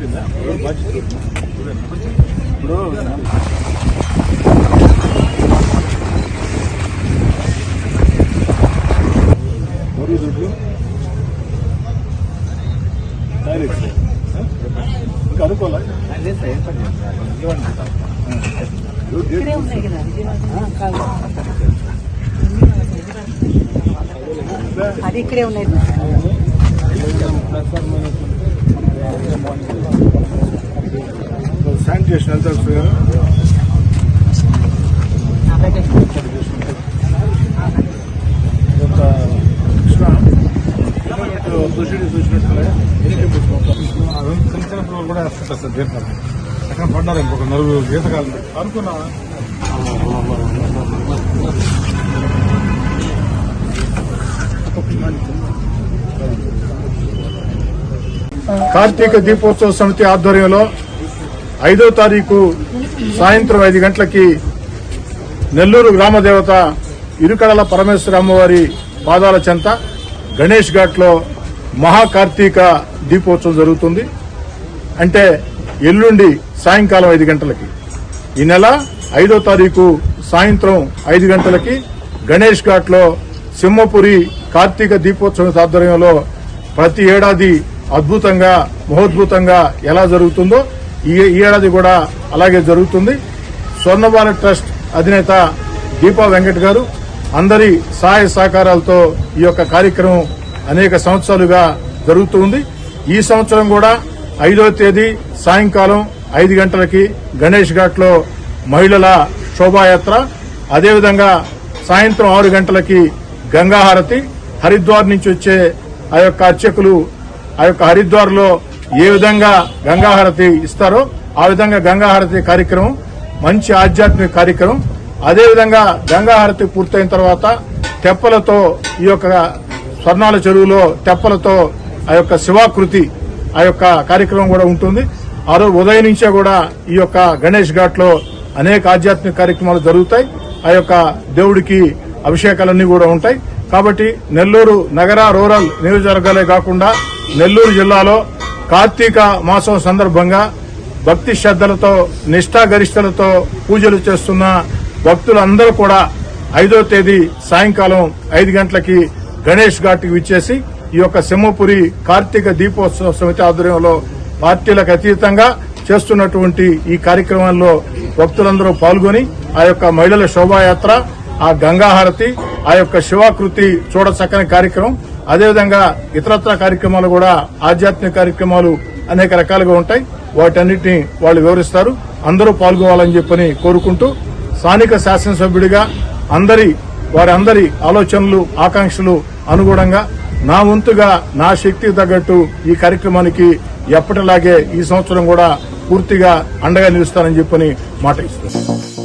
What is it do? Direct. ఇంకా అనుకోవాలి ఇక్కడే ఉన్నాయి కదా అది ఇక్కడే ఉన్నాయి కిలోమీటర్ దూషిడి చూసినట్లే కలిసినప్పుడు కూడా వేస్తుంటారు సార్ దీంట్లో అక్కడ పడ్డారు ఇంకొక నలుగురు గీతకాలం అనుకున్నా కార్తీక దీపోత్సవ సమితి ఆధ్వర్యంలో ఐదో తారీఖు సాయంత్రం ఐదు గంటలకి నెల్లూరు గ్రామదేవత ఇరుకడల పరమేశ్వర అమ్మవారి పాదాల చెంత గణేష్ ఘాట్లో మహాకార్తీక దీపోత్సవం జరుగుతుంది. అంటే ఎల్లుండి సాయంకాలం ఐదు గంటలకి. ఈ నెల ఐదో తారీఖు సాయంత్రం ఐదు గంటలకి గణేష్ ఘాట్లో సింహపురి కార్తీక దీపోత్సవం ఆధ్వర్యంలో ప్రతి ఏడాది అద్భుతంగా మహోద్భుతంగా ఎలా జరుగుతుందో ఈ ఏడాది కూడా అలాగే జరుగుతుంది. స్వర్ణబాల ట్రస్ట్ అధినేత దీపా వెంకట్ గారు అందరి సహాయ సహకారాలతో ఈ యొక్క కార్యక్రమం అనేక సంవత్సరాలుగా జరుగుతూ ఉంది. ఈ సంవత్సరం కూడా ఐదవ తేదీ సాయంకాలం ఐదు గంటలకి గణేష్ ఘాట్లో మహిళల శోభాయాత్ర అదేవిధంగా సాయంత్రం ఆరు గంటలకి గంగాహారతి హరిద్వార్ నుంచి వచ్చే ఆ యొక్క అర్చకులు ఆ యొక్క హరిద్వార్లో ఏ విధంగా గంగాహారతి ఇస్తారో ఆ విధంగా గంగాహారతి కార్యక్రమం మంచి ఆధ్యాత్మిక కార్యక్రమం. అదేవిధంగా గంగాహారతి పూర్తయిన తర్వాత తెప్పలతో ఈ యొక్క స్వర్ణాల చెరువులో తెప్పలతో ఆ యొక్క శివాకృతి ఆ యొక్క కార్యక్రమం కూడా ఉంటుంది. ఆ రోజు ఉదయం నుంచే కూడా ఈ యొక్క గణేష్ ఘాట్లో అనేక ఆధ్యాత్మిక కార్యక్రమాలు జరుగుతాయి. ఆ యొక్క దేవుడికి అభిషేకాలన్నీ కూడా ఉంటాయి. కాబట్టి నెల్లూరు నగర రూరల్ నియోజకవర్గాలే కాకుండా నెల్లూరు జిల్లాలో కార్తీక మాసం సందర్భంగా భక్తి శ్రద్దలతో నిష్ఠాగరిష్టలతో పూజలు చేస్తున్న భక్తులందరూ కూడా ఐదో తేదీ సాయంకాలం ఐదు గంటలకి గణేష్ ఘాట్కి విచ్చేసి ఈ యొక్క సింహపురి కార్తీక దీపోత్సవ సమితి ఆధ్వర్యంలో పార్టీలకు అతీతంగా చేస్తున్నటువంటి ఈ కార్యక్రమంలో భక్తులందరూ పాల్గొని ఆ యొక్క మహిళల శోభాయాత్ర ఆ గంగాహారతి ఆ యొక్క శివాకృతి చూడచక్కని కార్యక్రమం అదేవిధంగా ఇతరత్ర కార్యక్రమాలు కూడా ఆధ్యాత్మిక కార్యక్రమాలు అనేక రకాలుగా ఉంటాయి. వాటన్నిటిని వాళ్ళు వివరిస్తారు. అందరూ పాల్గొవాలని చెప్పని కోరుకుంటూ స్థానిక శాసనసభ్యుడిగా అందరి వారి అందరి ఆలోచనలు ఆకాంక్షలు అనుగుణంగా నా వంతుగా నా శక్తికి తగ్గట్టు ఈ కార్యక్రమానికి ఎప్పటిలాగే ఈ సంవత్సరం కూడా పూర్తిగా అండగా నిలుస్తానని చెప్పని మాట ఇస్తున్నాను.